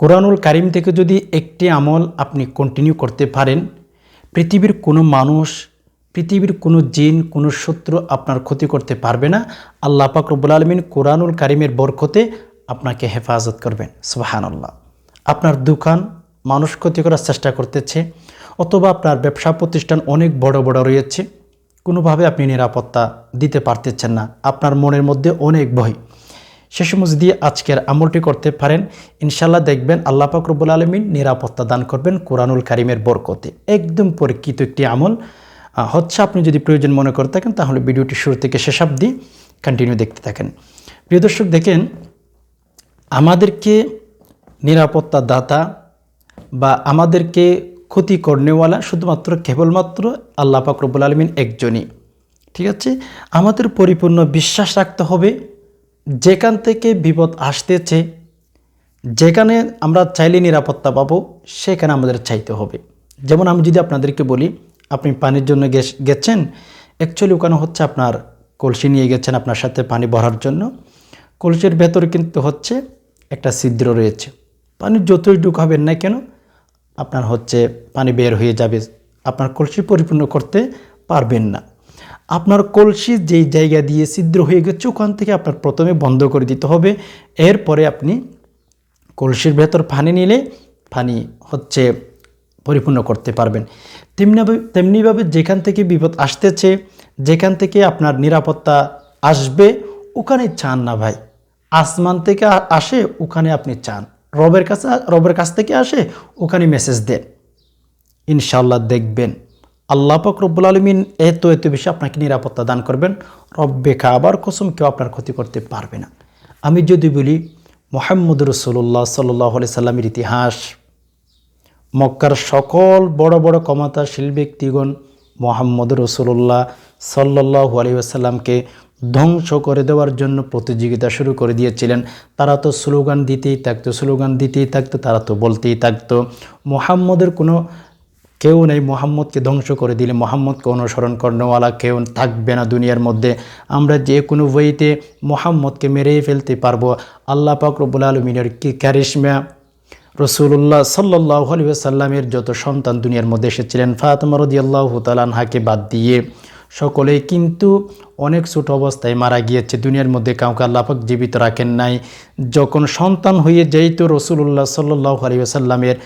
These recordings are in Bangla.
কোরআনুল কারিম থেকে যদি একটি আমল আপনি কন্টিনিউ করতে পারেন, পৃথিবীর কোনো মানুষ, পৃথিবীর কোনো জিন, কোনো শত্রু আপনার ক্ষতি করতে পারবে না। আল্লাহ পাক রব্বুল আলমিন কোরআনুল কারিমের বরকতে আপনাকে হেফাজত করবেন। সুবাহান আল্লাহ আপনার দোকান মানুষ ক্ষতি করার চেষ্টা করতেছে, অথবা আপনার ব্যবসা প্রতিষ্ঠান অনেক বড় বড় রয়েছে, কোনোভাবে আপনি নিরাপত্তা দিতে পারতেছেন না। আপনার মনের মধ্যে অনেক ভয়। সে সমস্ত দিয়ে আজকের আমলটি করতে পারেন। ইনশাল্লাহ দেখবেন আল্লাহ পাক রব্বুল আলমিন নিরাপত্তা দান করবেন কোরআনুল কারিমের বরকতে। একদম পরীক্ষিত একটি আমল। হচ্ছে আপনি যদি প্রয়োজন মনে করে থাকেন, তাহলে ভিডিওটি শুরু থেকে শেষ অবধি কন্টিনিউ দেখতে থাকেন। প্রিয় দর্শক, দেখেন, আমাদেরকে নিরাপত্তা দাতা বা আমাদেরকে ক্ষতি করনেওয়ালা শুধুমাত্র কেবলমাত্র আল্লাহ পাক রব্বুল আলমিন একজনই। ঠিক আছে? আমাদের পরিপূর্ণ বিশ্বাস রাখতে হবে। যেখান থেকে বিপদ আসতেছে, যেখানে আমরা চাইলে নিরাপত্তা পাবো, সেখানে আমাদের চাইতে হবে। যেমন আমি যদি আপনাদেরকে বলি, আপনি পানির জন্য গেছ- গেছেন অ্যাকচুয়ালি ওখানে হচ্ছে আপনার কলসি নিয়ে গেছেন আপনার সাথে পানি ভরার জন্য। কলসির ভেতরে কিন্তু হচ্ছে একটা ছিদ্র রয়েছে। পানি যতই ঢুকাবেন না কেন, আপনার হচ্ছে পানি বের হয়ে যাবে। আপনার কলসি পরিপূর্ণ করতে পারবেন না। আপনার কলসি যেই জায়গা দিয়ে ছিদ্র হয়ে গেছে, ওখান থেকে আপনার প্রথমে বন্ধ করে দিতে হবে। এরপরে আপনি কলসির ভেতর পানি নিলে পানি হচ্ছে পরিপূর্ণ করতে পারবেন। তেমনিভাবে তেমনিভাবে যেখান থেকে বিপদ আসতেছে, যেখান থেকে আপনার নিরাপত্তা আসবে, ওখানে চান না ভাই। আসমান থেকে আসে, ওখানে আপনি চান। রবের কাছে, রবের কাছ থেকে আসে, ওখানে মেসেজ দেন। ইনশাল্লাহ দেখবেন। আল্লাহ পাক রব্বুল আলমিন এত এত বেশি আপনাকে নিরাপত্তা দান করবেন। রব্বে আবার কসম কেউ আপনার ক্ষতি করতে পারবে না। আমি যদি বলি, মোহাম্মদ রসুল্লাহ সাল্লাহ সাল্লামের ইতিহাস, মক্কার সকল বড় বড় ক্ষমতাশীল ব্যক্তিগণ মোহাম্মদ রসুল্লাহ সাল্লাহ আলী আসাল্লামকে ধ্বংস করে দেওয়ার জন্য প্রতিযোগিতা শুরু করে দিয়েছিলেন। তারা তো স্লোগান দিতেই থাকতো, স্লোগান দিতেই থাকতো, তারা তো বলতেই থাকতো। মোহাম্মদের কোনো কেউ নেই মোহাম্মদকে ধ্বংস করে দিলে মোহাম্মদকে অনুসরণ করেওয়ালা কেউ থাকবে না দুনিয়ার মধ্যে। আমরা যে কোনো বইতে মোহাম্মদকে মেরেই ফেলতে পারব। আল্লাহ পাক রব্বুল আলমিনের কি ক্যারিশমা? রসুল্লাহ সাল্লাহ সাল্লামের যত সন্তান দুনিয়ার মধ্যে এসেছিলেন, ফাতমা রদি আল্লাহ তালানহাকে বাদ দিয়ে সকলেই কিন্তু অনেক ছোট অবস্থায় মারা গিয়েছে। দুনিয়ার মধ্যে কাউকে আল্লাপাক জীবিত রাখেন নাই। যখন সন্তান হয়ে যাইত রসুল্লাহ সাল্লাহ সাল্লামের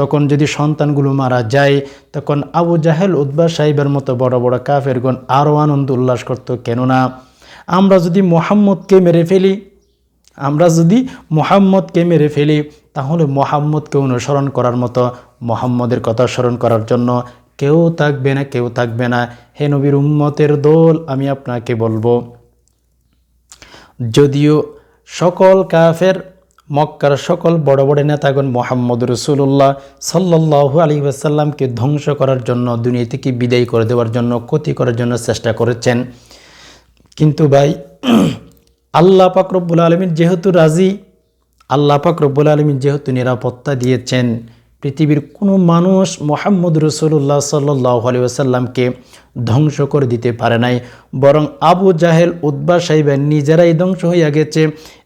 তখন যদি সন্তানগুলো মারা যায়, তখন আবু জাহেল উদ্বা সাহেবের মতো বড় বড় কাফেরগণ আরও আনন্দ উল্লাস করতো। কেননা আমরা যদি মোহাম্মদকে মেরে ফেলি, আমরা যদি মোহাম্মদকে মেরে ফেলি, তাহলে মোহাম্মদকে অনুসরণ করার মতো, মোহাম্মদের কথা স্মরণ করার জন্য কেউ থাকবে না, কেউ থাকবে না। হে নবীর উম্মতের দোল, আমি আপনাকে বলব, যদিও সকল কাফের মক্কার সকল বড় বড় নেতাগণ মোহাম্মদ রসুল্লাহ সাল্লাহ আলী আসাল্লামকে ধ্বংস করার জন্য, দুনিয়া থেকে বিদায় করে দেওয়ার জন্য, ক্ষতি করার জন্য চেষ্টা করেছেন। কিন্তু ভাই, আল্লাহ পাক রব্বুল আলমিন যেহেতু রাজি, আল্লাহ পাক রব্বুল আলমিন যেহেতু নিরাপত্তা দিয়েছেন, পৃথিবীর কোনো মানুষ মোহাম্মদ রসুল্লাহ সাল্লাহ আলী আসাল্লামকে ধ্বংস করে দিতে পারে নাই। বরং আবু জাহেল উদ্বা সাহেবের নিজেরাই ধ্বংস হইয়া গেছে।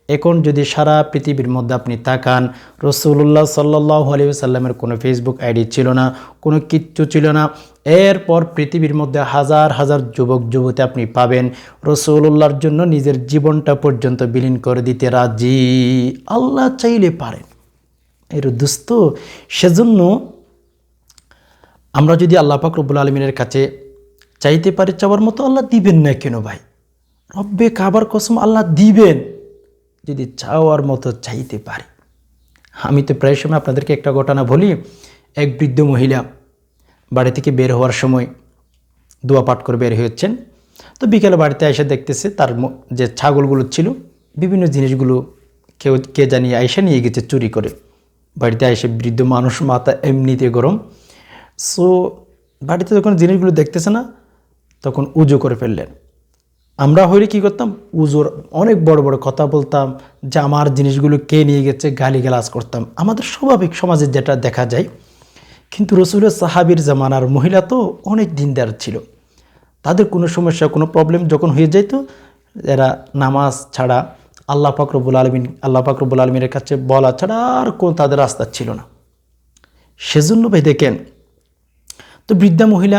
এখন যদি সারা পৃথিবীর মধ্যে আপনি তাকান রসুল্লাহ সাল্লাহ আলী সাল্লামের কোনো ফেসবুক আইডি ছিল না, কোনো কিচ্ছু ছিল না, এরপর পৃথিবীর মধ্যে হাজার হাজার যুবক যুবতী আপনি পাবেন রসুল্লাহর জন্য নিজের জীবনটা পর্যন্ত বিলীন করে দিতে রাজি। আল্লাহ চাইলে পারেন। এর দুস্থ, সেজন্য আমরা যদি আল্লাহ পাক রব্বুল আলমিনের কাছে চাইতে পারি চাওয়ার মতো আল্লাহ দিবেন না কেন ভাই? রব্বে খাবার কসম আল্লাহ দিবেন। যদি চাওয়ার মতো চাইতে পারি। আমি তো প্রায় সময় আপনাদেরকে একটা ঘটনা বলি। এক বৃদ্ধ মহিলা বাড়ি থেকে বের হওয়ার সময় দোয়া পাঠ করে বের হয়েছেন। তো বিকেলে বাড়িতে এসে দেখতেছে তার যে ছাগলগুলো ছিল, বিভিন্ন জিনিসগুলো কেউ, কে জানিয়ে আইসা নিয়ে গেছে চুরি করে। বাড়িতে এসে বৃদ্ধ মানুষ মাথা এমনিতে গরম। সো বাড়িতে যখন জিনিসগুলো দেখতেছে না, তখন উজু করে ফেললেন। আমরা হইলে কি করতাম? উজোর অনেক বড় বড় কথা বলতাম যে আমার জিনিসগুলো কে নিয়ে গেছে গালি গালাজ করতাম। আমাদের স্বাভাবিক সমাজে যেটা দেখা যায়, কিন্তু রসুলের সাহাবির জামানার মহিলা তো অনেক দিনদার ছিল। তাদের কোনো সমস্যা, কোনো প্রবলেম যখন হয়ে যেত এরা নামাজ ছাড়া আল্লাহ পাকরবুল আলমিন, আল্লাহ পাকরবুল আলমিনের কাছে বলা ছাড়া আর কোন তাদের রাস্তা ছিল না। সেজন্য ভাই দেখেন, তো বৃদ্ধা মহিলা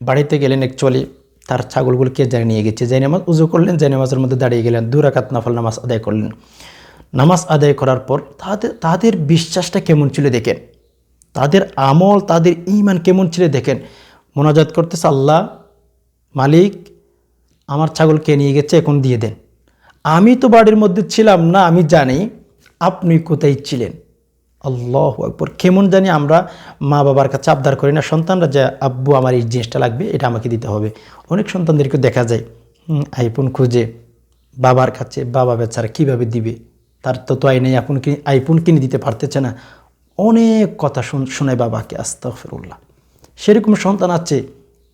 বাড়িতে গেলেন অ্যাকচুয়ালি তার ছাগলগুলোকে যাই নিয়ে গেছে? যাই নামাজ উজু করলেন যাই নামাজের মধ্যে দাঁড়িয়ে গেলেন দুরাকাত নাফল নামাজ আদায় করলেন। নামাজ আদায় করার পর তাদের তাদের বিশ্বাসটা কেমন ছিল দেখেন? তাদের আমল, তাদের ইমান কেমন ছিল দেখেন? মোনাজাত করতেছে, আল্লাহ, মালিক, আমার ছাগলকে নিয়ে গেছে, এখন দিয়ে দেন। আমি তো বাড়ির মধ্যে ছিলাম না, আমি জানি আপনি কোথায় ছিলেন। আল্লাহ আকবর। কেমন জানি আমরা মা বাবার কাছে আবদার করি না, সন্তানরা যে, আব্বু, আমার এই জিনিসটা লাগবে, এটা আমাকে দিতে হবে। অনেক সন্তানদেরকে দেখা যায় আইফোন খুঁজে, বাবার কাছে, বাবা বেচারা কীভাবে দিবে? তার তো তো আই নেই আইফোন কিনে আইফোন কিনে দিতে পারতেছে না। অনেক কথা শুন- শোনায় বাবাকে, আস্তাগফিরুল্লাহ। সেরকম সন্তান আছে,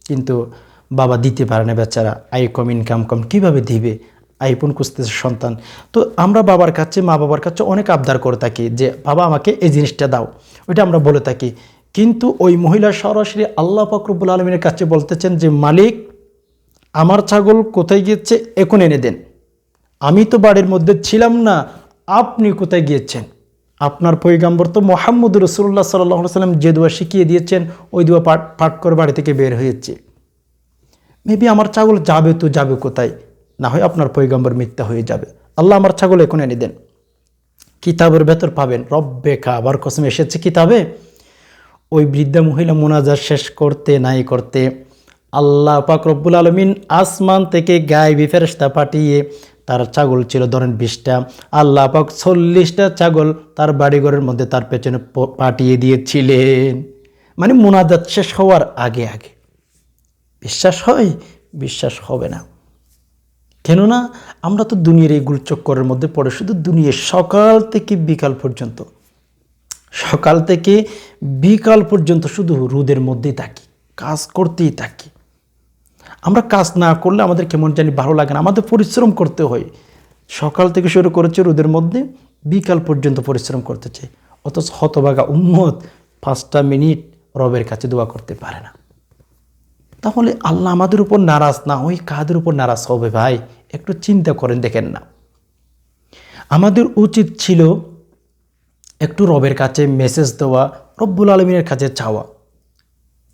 কিন্তু বাবা দিতে পারে না বেচারা আই কম ইনকাম কম, কীভাবে দিবে? আইফোন খুঁজতেছে সন্তান। তো আমরা বাবার কাছে, মা বাবার কাছে অনেক আবদার করে থাকি যে, বাবা, আমাকে এই জিনিসটা দাও। ওইটা আমরা বলে থাকি। কিন্তু ওই মহিলা সরাসরি আল্লাহ ফকরবুল আলমিনের কাছে বলতেছেন যে, মালিক, আমার ছাগল কোথায় গিয়েছে এখন এনে দেন। আমি তো বাড়ির মধ্যে ছিলাম না, আপনি কোথায় গিয়েছেন? আপনার পৈগাম্বর তো মোহাম্মদ রসুল্লাহ সাল্লাহ সাল্লাম যে দোয়া শিখিয়ে দিয়েছেন, ওই দোয়া পাঠ পাঠ করে বাড়ি থেকে বের হয়েছে। মেবি আমার ছাগল যাবে তো যাবে কোথায়? না হয় আপনার পৈগম্বর মিথ্যা হয়ে যাবে। আল্লাহ আমার ছাগল এখন এনে দেন। কিতাবের ভেতর পাবেন, রব্বে আবার কসম এসেছে কিতাবে, ওই বৃদ্ধা মহিলা মোনাজাত শেষ করতে, নাই করতে, আল্লাহ পাক রব্বুল আলমিন আসমান থেকে গায়ে ফেরেস্তা পাঠিয়ে তার ছাগল ছিল ধরেন বিশটা, আল্লাহ পাক চল্লিশটা ছাগল তার বাড়িঘরের মধ্যে তার পেছনে পাঠিয়ে দিয়েছিলেন। মানে মোনাজাত শেষ হওয়ার আগে আগে। বিশ্বাস হয়? বিশ্বাস হবে না। কেননা আমরা তো দুনিয়ার এই গুলচক্করের মধ্যে পড়ে, শুধু দুনিয়ার সকাল থেকে বিকাল পর্যন্ত। সকাল থেকে বিকাল পর্যন্ত শুধু রোদের মধ্যেই থাকি, কাজ করতেই থাকি। আমরা কাজ না করলে আমাদের কেমন জানি ভালো লাগে না, আমাদের পরিশ্রম করতে হয়। সকাল থেকে শুরু করেছে রোদের মধ্যে, বিকাল পর্যন্ত পরিশ্রম করতেছে অথচ হতভাগা উম্মত পাঁচটা মিনিট রবের কাছে দোয়া করতে পারে না। তাহলে আল্লাহ আমাদের উপর নারাজ না, ওই কাদের উপর নারাজ হবে ভাই? একটু চিন্তা করেন, দেখেন না। আমাদের উচিত ছিল একটু রবের কাছে মেসেজ দেওয়া, রব্বুল আলমিনের কাছে চাওয়া।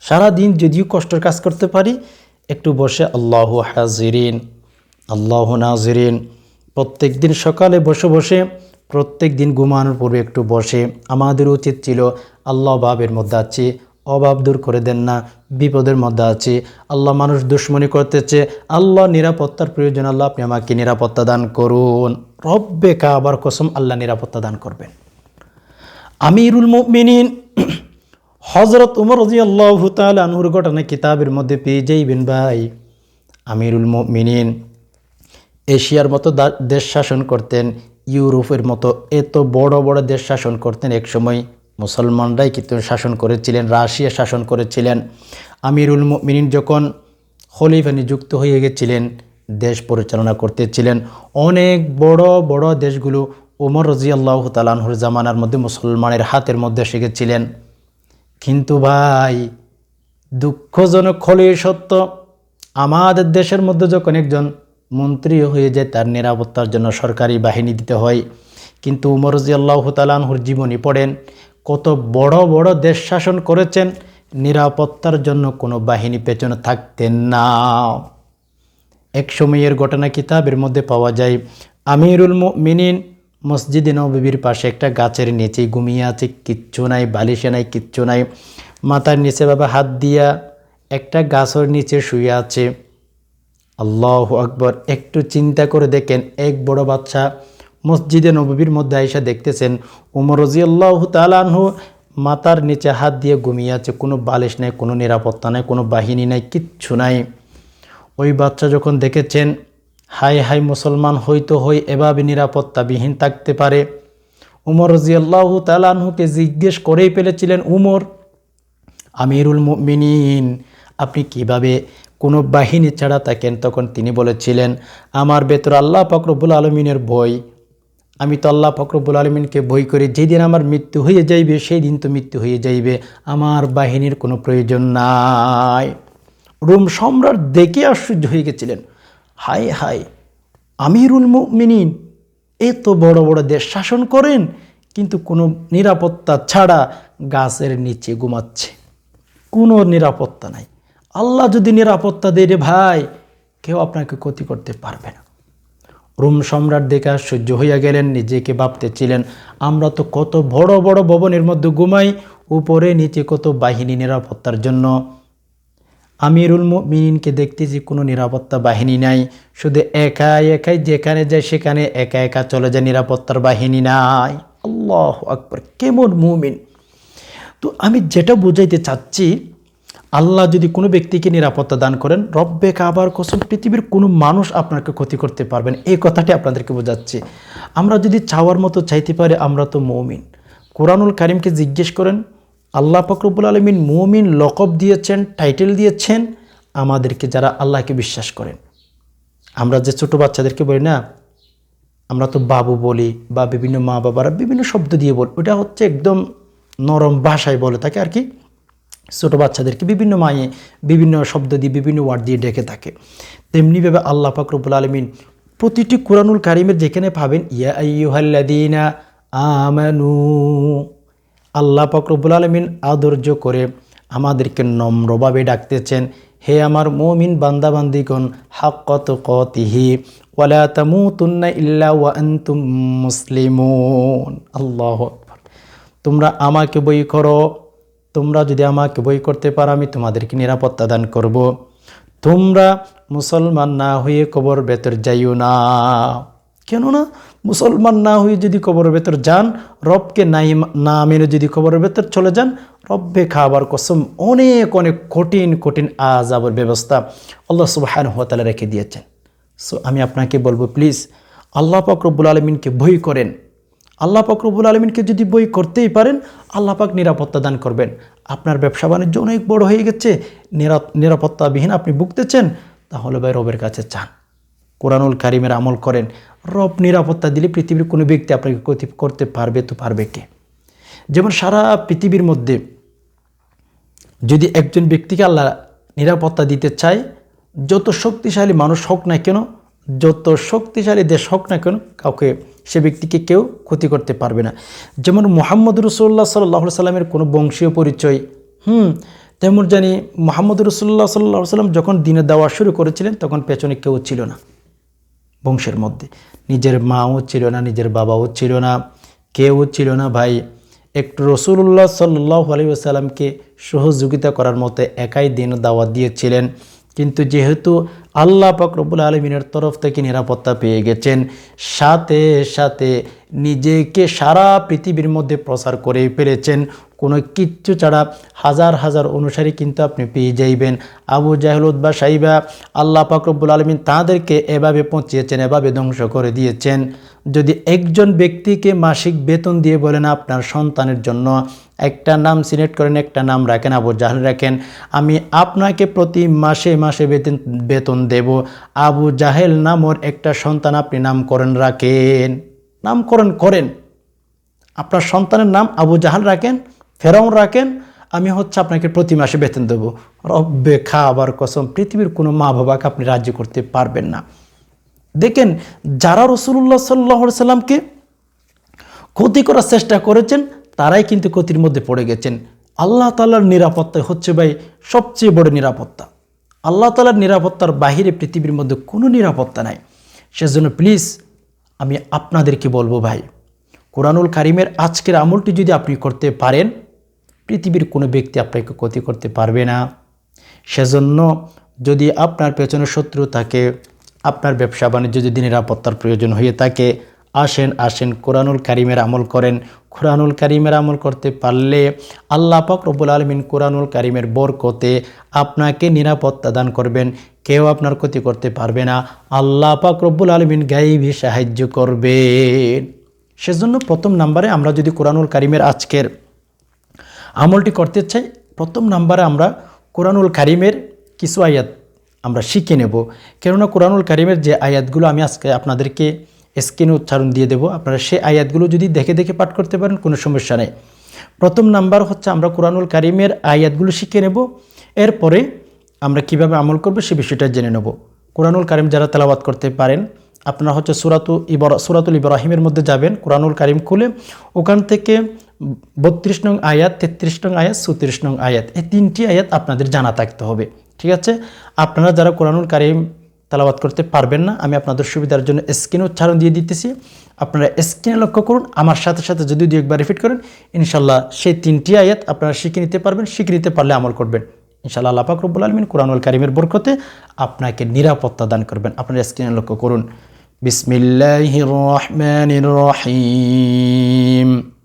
সারাদিন যদিও কষ্টের কাজ করতে পারি, একটু বসে আল্লাহ হাজিরিন, আল্লাহ নাজিরিন। প্রত্যেক দিন সকালে বসে বসে, প্রত্যেক দিন ঘুমানোর পূর্বে একটু বসে। আমাদের উচিত ছিল আল্লাহ বাবের মধ্যে আছি অভাব দূর করে দেন না, বিপদের মধ্যে আছি। আল্লাহ মানুষ দুশ্মনী করতেছে, আল্লাহ নিরাপত্তার প্রয়োজন, আল্লাহ আপনি আমাকে নিরাপত্তা দান করুন। রব্বে কাবার কসম আল্লাহ নিরাপত্তা দান করবেন। আমিরুল মুমিনিন হজরত উমর রাজি আল্লাহ তাল আনহুর ঘটনা কিতাবের মধ্যে পেয়ে যাইবেন ভাই। আমিরুল মুমিনিন, এশিয়ার মতো দেশ শাসন করতেন, ইউরোপের মতো এত বড় বড় দেশ শাসন করতেন একসময় মুসলমানরাই কিন্তু শাসন করেছিলেন, রাশিয়া শাসন করেছিলেন। আমিরুল মুমিনিন যখন খলিফা নিযুক্ত হয়ে গেছিলেন, দেশ পরিচালনা করতেছিলেন। অনেক বড় বড় দেশগুলো ওমর রাজি আল্লাহ তালানহুর জামানার মধ্যে মুসলমানের হাতের মধ্যে এসে গেছিলেন। কিন্তু ভাই, দুঃখজনক হলেই সত্য, আমাদের দেশের মধ্যে যখন একজন মন্ত্রী হয়ে যায়, তার নিরাপত্তার জন্য সরকারি বাহিনী দিতে হয়। কিন্তু উমর রাজি আল্লাহ তালানহুর জীবনী পড়েন কত বড় বড় দেশ শাসন করেছেন, নিরাপত্তার জন্য কোনো বাহিনী পেছনে থাকতেন না। এক সময়ের ঘটনা কিতাবের মধ্যে পাওয়া যায়, আমিরুল মিনিন মসজিদে নবীর পাশে একটা গাছের নিচে ঘুমিয়ে আছে, কিচ্ছু নাই, বালিশে নাই, কিচ্ছু নাই। মাথার নিচে বাবা হাত দিয়া একটা গাছের নিচে শুয়ে আছে। আল্লাহ আকবর, একটু চিন্তা করে দেখেন, এক বড় বাচ্চা মসজিদে নবীর মধ্যে আইসা দেখতেছেন, উমর রাজি আল্লাহ তালানহু মাথার নিচে হাত দিয়ে ঘুমিয়ে আছে, কোনো বালিশ নাই, কোনো নিরাপত্তা নাই, কোনো বাহিনী নাই, কিচ্ছু নাই। ওই বাচ্চা যখন দেখেছেন, হাই হাই মুসলমান হইতো হই এভাবে নিরাপত্তাবিহীন থাকতে পারে। উমর রাজিয়াল্লাহু তালানহুকে জিজ্ঞেস করেই ফেলেছিলেন, উমর, আমিরুল মুমিনিন, আপনি কীভাবে কোনো বাহিনী ছাড়া থাকেন? তখন তিনি বলেছিলেন, আমার বেতর আল্লাহ ফকরবুল আলমিনের ভয় আমি তো আল্লাহ ফকরবুল আলমিনকে বই করে, যেদিন আমার মৃত্যু হয়ে যাইবে সেই দিন তো মৃত্যু হয়ে যাইবে। আমার বাহিনীর কোনো প্রয়োজন নাই। রোম সম্রাট দেখে আশ্চর্য হয়ে গেছিলেন। হায় হায়, আমিরুল মুমিনিন, এত বড় বড় দেশ শাসন করেন, কিন্তু কোনো নিরাপত্তা ছাড়া গাছের নিচে ঘুমাচ্ছে। কোনো নিরাপত্তা নাই। আল্লাহ যদি নিরাপত্তা দেয় রে ভাই, কেউ আপনাকে ক্ষতি করতে পারবে না। রোম সম্রাট দেখে আশ্চর্য হইয়া গেলেন, নিজেকে ভাবতেছিলেন আমরা তো কত বড় বড় ভবনের মধ্যে ঘুমাই, উপরে, নিচে কত বাহিনী নিরাপত্তার জন্য? আমিরুল মিনকে দেখতেছি কোনো নিরাপত্তা বাহিনী নাই, শুধু একা একাই, যেখানে যায় সেখানে একা একা চলে যায়, নিরাপত্তার বাহিনী নাই। আল্লাহ আকবর, কেমন মুমিন! তো আমি যেটা বুঝাইতে চাচ্ছি আল্লাহ যদি কোনো ব্যক্তিকে নিরাপত্তা দান করেন, রব্বে কাবার কসম, পৃথিবীর কোনো মানুষ আপনাকে ক্ষতি করতে পারবেন এই কথাটি আপনাদেরকে বোঝাচ্ছি। আমরা যদি চাওয়ার মতো চাইতে পারি, আমরা তো মৌমিন। কোরআনুল কারিমকে জিজ্ঞেস করেন, আল্লাহ ফকরবুল আলমিন মৌমিন লকব দিয়েছেন, টাইটেল দিয়েছেন, আমাদেরকে যারা আল্লাহকে বিশ্বাস করেন। আমরা যে ছোটো বাচ্চাদেরকে বলি না, আমরা তো বাবু বলি বা বিভিন্ন মা বাবারা বিভিন্ন শব্দ দিয়ে বলি, ওটা হচ্ছে একদম নরম ভাষায় বলে থাকে আর কি। ছোট বাচ্চাদেরকে বিভিন্ন মায়ে বিভিন্ন শব্দ দিয়ে বিভিন্ন ওয়ার্ড দিয়ে ডেকে থাকে। তেমনিভাবে আল্লাহ ফাকরবুল আলমিন প্রতিটি কোরআনুল কারিমের যেখানে পাবেন, ইয়া আইয়ুহাল্লাদিনা আমানু। আল্লাহ ফাকরবুল আলমিন আদর্য করে আমাদেরকে নম্রভাবে ডাকতেছেন, হে আমার মমিন বান্দাবান্দিগণ হাক্কত কতিহি ওয়ালা ইল্লা ওয়া আনতুম মুসলিমুন। আল্লাহ তোমরা আমাকে বই করো তোমরা যদি আমাকে বই করতে পারো, আমি তোমাদেরকে নিরাপত্তা দান করব। তোমরা মুসলমান না হয়ে কবর ভেতর যাইও না। কেননা মুসলমান না হয়ে যদি কবরের ভেতর যান, রবকে নাই না মেনে যদি কবরের ভেতর চলে যান, রব্বে খাবার কসম অনেক অনেক কঠিন কঠিন আজাবের ব্যবস্থা আল্লাহ সুবাহান হতালা রেখে দিয়েছেন। সো আমি আপনাকে বলব প্লিজ আল্লাহ পাক রব্বুল আলমিনকে ভয় করেন। আল্লাহ পাক রব্বুল আলমিনকে যদি বই করতেই পারেন, আল্লাহ পাক নিরাপত্তা দান করবেন। আপনার ব্যবসা বাণিজ্য অনেক বড় হয়ে গেছে নিরাপত্তাবিহীন আপনি ভুগতেছেন, তাহলে ভাই রবের কাছে চান। কোরআনুল কারিমের আমল করেন। রব নিরাপত্তা দিলে পৃথিবীর কোনো ব্যক্তি আপনাকে করতে পারবে তো পারবে কে? যেমন সারা পৃথিবীর মধ্যে যদি একজন ব্যক্তিকে আল্লাহ নিরাপত্তা দিতে চায়, যত শক্তিশালী মানুষ হোক না কেন যত শক্তিশালী দেশ হোক না কেন, কাউকে সে ব্যক্তিকে কেউ ক্ষতি করতে পারবে না। যেমন মোহাম্মদ রসুল্লাহ সাল্লাহ সাল্লামের কোনো বংশীয় পরিচয়, হুম, তেমন জানি মোহাম্মদ রসুল্লাহ সাল্লাহ সাল্লাম যখন দিনে দেওয়া শুরু করেছিলেন, তখন পেছনে কেউ ছিল না। বংশের মধ্যে। নিজের মাও ছিল না, নিজের বাবাও ছিল না, কেউ ছিল না ভাই। একটু রসুল্লাহ সাল্লাহ আলী সাল্লামকে সহযোগিতা করার মতো একাই দিন দাওয়াত দিয়েছিলেন। কিন্তু যেহেতু আল্লাহ পাকরবুল আলমিনের তরফ থেকে নিরাপত্তা পেয়ে গেছেন। সাথে সাথে নিজেকে সারা পৃথিবীর মধ্যে প্রচার করে ফেলেছেন। কোনো কিচ্ছু ছাড়া হাজার হাজার অনুসারী কিন্তু আপনি পেয়ে যাইবেন। আবু জাহলুদ বা সাইবা আল্লাহ পাকরবুল আলমিন তাঁদেরকে এভাবে পৌঁছিয়েছেন এভাবে ধ্বংস করে দিয়েছেন। যদি একজন ব্যক্তিকে মাসিক বেতন দিয়ে বলেন আপনার সন্তানের জন্য একটা নাম সিলেক্ট করেন, একটা নাম রাখেন, আবু জাহাল রাখেন। আমি আপনাকে প্রতি মাসে মাসে বেতন বেতন দেব। আবু জাহেল নামর একটা সন্তান আপনি নামকরণ রাখেন। নামকরণ করেন। আপনার সন্তানের নাম আবু জাহাল রাখেন, ফেরাউন রাখেন। আমি হচ্ছে আপনাকে প্রতি মাসে বেতন দেবো। রব্বে খাবার কসম, পৃথিবীর কোনো মা বাবাকে আপনি রাজ্য করতে পারবেন না। দেখেন, যারা রসুল্লাহ সাল্লাহ সাল্লামকে ক্ষতি করার চেষ্টা করেছেন তারাই কিন্তু ক্ষতির মধ্যে পড়ে গেছেন। আল্লাহ তালার নিরাপত্তা হচ্ছে ভাই সবচেয়ে বড় নিরাপত্তা। আল্লাহ তালার নিরাপত্তার বাহিরে পৃথিবীর মধ্যে কোনো নিরাপত্তা নাই। সেজন্য প্লিজ আমি আপনাদেরকে বলব ভাই, কোরআনুল কারিমের আজকের আমলটি যদি আপনি করতে পারেন, পৃথিবীর কোনো ব্যক্তি আপনাকে ক্ষতি করতে পারবে না। সেজন্য যদি আপনার পেছনে শত্রু থাকে, আপনার ব্যবসা বাণিজ্য যদি নিরাপত্তার প্রয়োজন হয়ে থাকে, আসেন আসেন, কোরআনুল কারিমের আমল করেন। কোরআনুল কারিমের আমল করতে পারলে আল্লাহ পাক রব্বুল আলমিন কোরআনুল কারিমের বরকতে আপনাকে নিরাপত্তা দান করবেন, কেউ আপনার ক্ষতি করতে পারবে না। আল্লাহ পাক রব্বুল আলমিন গাইবি সাহায্য করবেন। সেজন্য প্রথম নাম্বারে আমরা যদি কোরআনুল কারিমের আজকের আমলটি করতে চাই, প্রথম নাম্বারে আমরা কোরআনুল কারিমের কিছু আয়াত আমরা শিখে নেব। কেননা কোরআনুল কারিমের যে আয়াতগুলো আমি আজকে আপনাদেরকে স্ক্রিনে উচ্চারণ দিয়ে দেব। আপনারা সেই আয়াতগুলো যদি দেখে দেখে পাঠ করতে পারেন, কোনো সমস্যা নেই। প্রথম নাম্বার হচ্ছে আমরা কোরআনুল কারিমের আয়াতগুলো শিখে নেব। এরপরে আমরা কীভাবে আমল করব সে বিষয়টা জেনে নেব। কোরআনুল কারিম যারা তেলাবাদ করতে পারেন, আপনারা হচ্ছে সুরাতু ইবর, সুরাতুল ইব্রাহিমের মধ্যে যাবেন, কোরআনুল কারিম খুলে ওখান থেকে বত্রিশ নং আয়াত, তেত্রিশ নং আয়াত, চৌত্রিশ নং আয়াত, এই তিনটি আয়াত আপনাদের জানা থাকতে হবে। ঠিক আছে? আপনারা যারা কোরআনুল কারিম তালাবাত করতে পারবেন না। আমি আপনাদের সুবিধার জন্য স্ক্রিন উচ্চারণ দিয়ে দিতেছি। আপনারা স্ক্রিনে লক্ষ্য করুন। আমার সাথে সাথে যদি দু একবার রিপিট করেন ইনশাল্লাহ সেই তিনটি আয়াত আপনারা শিখে নিতে পারবেন, শিখে নিতে পারলে আমল করবেন। ইনশাল্লাহ আল্লাহ রব্বুল আলমিন কোরআনুল কারিমের বরকতে আপনাকে নিরাপত্তা দান করবেন। আপনারা স্ক্রিনে লক্ষ্য করুন। বিসমিল্লাহির রহমানির রহিম।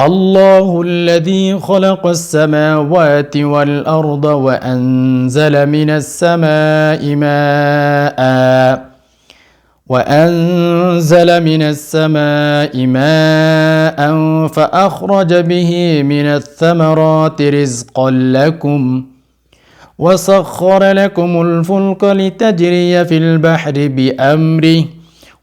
الله الذي خلق السماوات والأرض وأنزل من السماء ماء وأنزل من السماء ماء فأخرج به من الثمرات رزقا لكم وسخر لكم الفلك لتجري في البحر بأمره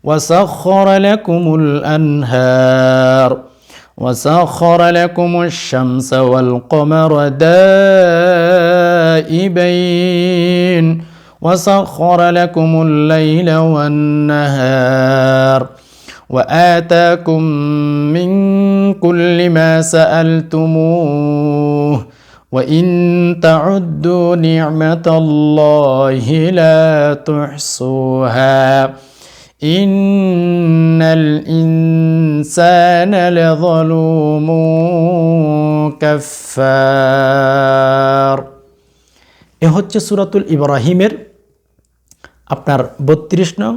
وسخر لكم الأنهار. وسخر لكم الشمس والقمر دائبين. وسخر لكم الليل والنهار. وآتاكم من كل ما سألتموه. وإن تعدوا نعمة الله لا تحصوها. ইন্নাল ইনসানা লাযালুমুন কাফফার এ হচ্ছে সূরাতুল ইব্রাহিমের আপনার বত্রিশ নং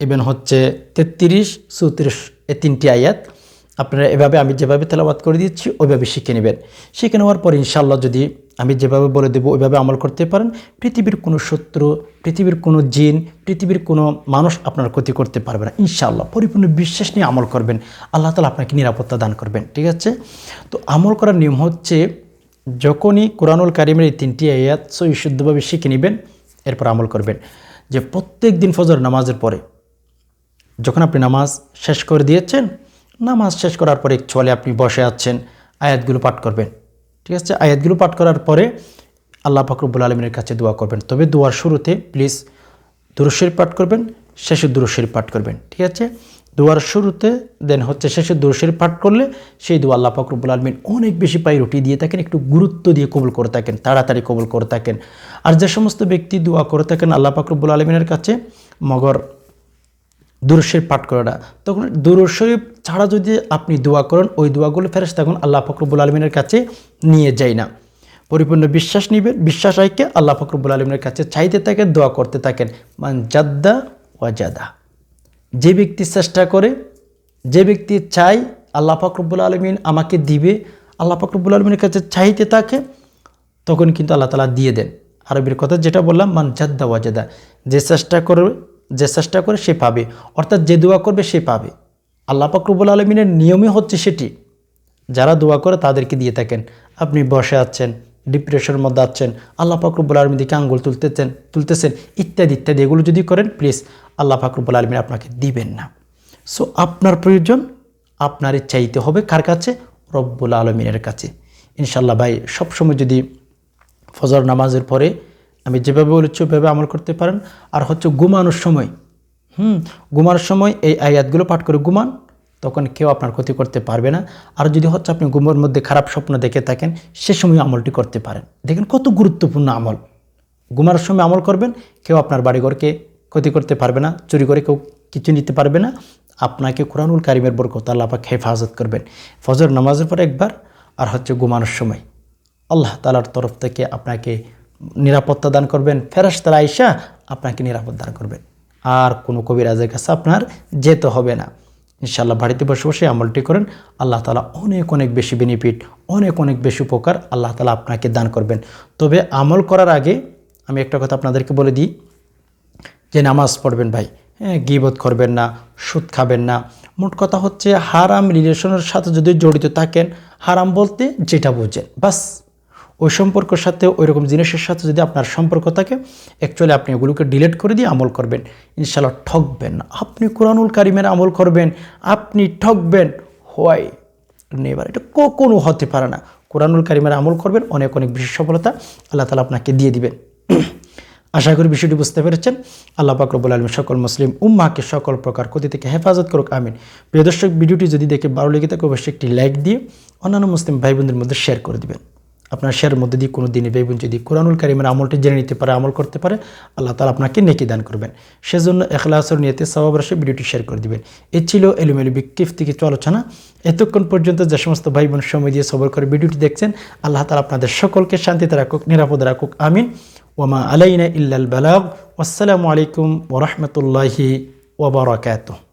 ইভেন হচ্ছে তেত্রিশ, চৌত্রিশ, এ তিনটি আয়াত। আপনারা এভাবে আমি যেভাবে তেলাবাদ করে দিচ্ছি, ওইভাবে শিখে নেবেন। শিখে নেওয়ার পর ইনশাল্লাহ যদি আমি যেভাবে বলে দেবো, ওইভাবে আমল করতে পারেন। পৃথিবীর কোনো শত্রু, পৃথিবীর কোনো জিন, পৃথিবীর কোনো মানুষ আপনার ক্ষতি করতে পারবে না। ইনশাল্লাহ পরিপূর্ণ বিশ্বাস নিয়ে আমল করবেন। আল্লাহ তালা আপনাকে নিরাপত্তা দান করবেন, ঠিক আছে? তো আমল করার নিয়ম হচ্ছে, যখনই কোরআনুল কারিমের এই তিনটি আয়াত সই শুদ্ধভাবে শিখে নেবেন, এরপর আমল করবেন। যে প্রত্যেক দিন ফজর নামাজের পরে, যখন আপনি নামাজ শেষ করে দিয়েছেন, নামাজ শেষ করার পরে চলে আপনি বসে আছেন, আয়াতগুলো পাঠ করবেন। ঠিক আছে? আয়াতগুলো পাঠ করার পরে আল্লাহ ফাকরুবুল আলমিনের কাছে দোয়া করবেন। তবে দোয়ার শুরুতে প্লিজ দুরুশের পাঠ করবেন, শেষে দুরুশের পাঠ করবেন, ঠিক আছে? দোয়ার শুরুতে দেন হচ্ছে শেষে দুরুশের পাঠ করলে সেই দোয়া আল্লাহ ফাকরুবুল আলমিন অনেক বেশি পায়ে রুটি দিয়ে থাকেন, একটু গুরুত্ব দিয়ে কবুল করে থাকেন, তাড়াতাড়ি কবুল করে থাকেন। আর যে সমস্ত ব্যক্তি দোয়া করে থাকেন আল্লাহ ফাকরুবুল আলমিনের কাছে, মগর দুরুশের পাঠ করে না। তখন দুরুশরীফ ছাড়া যদি আপনি দোয়া করেন, ওই দোয়াগুলো ফেরেস তখন আল্লাহ ফকরবুল আলমিনের কাছে নিয়ে যায় না। পরিপূর্ণ বিশ্বাস নিবেন, বিশ্বাস রাখকে আল্লাহ ফকরবুল আলমিনের কাছে চাইতে থাকেন, দোয়া করতে থাকেন। মান জাদ্দা ওয়াজাদা যে ব্যক্তি চেষ্টা করে, যে ব্যক্তি চাই আল্লাহ ফকরবুল আলমিন আমাকে দিবে, আল্লাহ ফকরবুল আলমিনের কাছে চাইতে থাকে, তখন কিন্তু আল্লাহ তালা দিয়ে দেন। আরবির কথা যেটা বললাম, মান জাদ্দা ওয়াজাদা যে চেষ্টা করবে যে চেষ্টা করে সে পাবে। অর্থাৎ যে দোয়া করবে সে পাবে। আল্লাহ পাকরুবুল আলমিনের নিয়মই হচ্ছে সেটি। যারা দোয়া করে তাদেরকে দিয়ে থাকেন। আপনি বসে আছেন ডিপ্রেশনের মধ্যে আছেন, আল্লাহ ফাকরুবুল আলমী দিকে আঙ্গুল তুলতেছেন তুলতেছেন, ইত্যাদি ইত্যাদি, এগুলো যদি করেন প্লিজ আল্লাহ ফাকরুবুল আলমিন আপনাকে দিবেন না। সো আপনার প্রয়োজন আপনারই চাইতে হবে কার কাছে? রব্বুল আলমিনের কাছে। ইনশাল্লাহ ভাই, সবসময় যদি ফজর নামাজের পরে আমি যেভাবে বলেছি, ওইভাবে আমল করতে পারেন। আর হচ্ছে ঘুমানোর সময়, হুম, ঘুমানোর সময় এই আয়াতগুলো পাঠ করে ঘুমান, তখন কেউ আপনার ক্ষতি করতে পারবে না। আর যদি হচ্ছে আপনি ঘুমের মধ্যে খারাপ স্বপ্ন দেখে থাকেন, সে সময় আমলটি করতে পারেন। দেখেন কত গুরুত্বপূর্ণ আমল। ঘুমানোর সময় আমল করবেন, কেউ আপনার বাড়িঘরকে ক্ষতি করতে পারবে না, চুরি করে কেউ কিছু নিতে পারবে না। আপনাকে কোরআনুল কারিমের বরকত আল্লাপাক হেফাজত করবেন। ফজর নামাজের পর একবার, আর হচ্ছে ঘুমানোর সময়। আল্লাহ তালার তরফ থেকে আপনাকে নিরাপত্তা দান করবেন। ফেরাস্তারা আইসা আপনাকে নিরাপদ দান করবেন আর কোনো কবিরাজের কাছে আপনার যেতে হবে না। ইনশাল্লাহ বাড়িতে বসে বসে আমলটি করেন। আল্লাহ তালা অনেক অনেক বেশি বেনিফিট অনেক অনেক বেশি উপকার আল্লাহ তালা আপনাকে দান করবেন। তবে আমল করার আগে আমি একটা কথা আপনাদেরকে বলে দিই, যে নামাজ পড়বেন ভাই। হ্যাঁ গিবোধ করবেন না, সুদ খাবেন না। মোট কথা হচ্ছে হারাম রিলেশনের সাথে যদি জড়িত থাকেন, হারাম বলতে যেটা বোঝেন, বাস। ওই সম্পর্কের সাথে, ওই রকম জিনিসের সাথে যদি আপনার সম্পর্ক থাকে অ্যাকচুয়ালি আপনি ওগুলোকে ডিলিট করে দিয়ে আমল করবেন। ইনশাল্লাহ ঠকবেন। আপনি কোরআনুল কারিমের আমল করবেন, আপনি ঠকবেন হয় নেবার এটা কখনো হতে পারে না। কোরআনুল কারিমের আমল করবেন, অনেক অনেক বেশি সফলতা আল্লাহ তালা আপনাকে দিয়ে দিবেন। আশা করি বিষয়টি বুঝতে পেরেছেন। আল্লাহ পাক রব্বুল আলমী সকল মুসলিম উম্মাকে সকল প্রকার ক্ষতি থেকে হেফাজত করুক, আমিন। প্রিয় দর্শক, ভিডিওটি যদি দেখে ভালো লেগে থাকে, অবশ্যই একটি লাইক দিয়ে অন্যান্য মুসলিম ভাই বোনদের মধ্যে শেয়ার করে দিবেন। আপনার শেয়ারের মধ্যে দিয়ে কোনো দিনে বোন যদি কোরআনুল কারিমের আমলটি জেনে নিতে পারে, আমল করতে পারে, আল্লাহ তালা আপনাকে নেকি দান করবেন। সেজন্য এখলাসর নিয়েতে সবাব রাশে ভিডিওটি শেয়ার করে দিবেন। এ ছিল এলোমেলো বিক্ষিফ থেকে কিছু আলোচনা। এতক্ষণ পর্যন্ত যে সমস্ত ভাই বোন সময় দিয়ে সবর করে ভিডিওটি দেখছেন, আল্লাহ তালা আপনাদের সকলকে শান্তিতে রাখুক, নিরাপদে রাখুক, আমিন। ওমা আলাইনা ইল্লাল বালাগ। আসসালামু আলাইকুম ওরহমতুল্লাহি ওবরাকাতুহ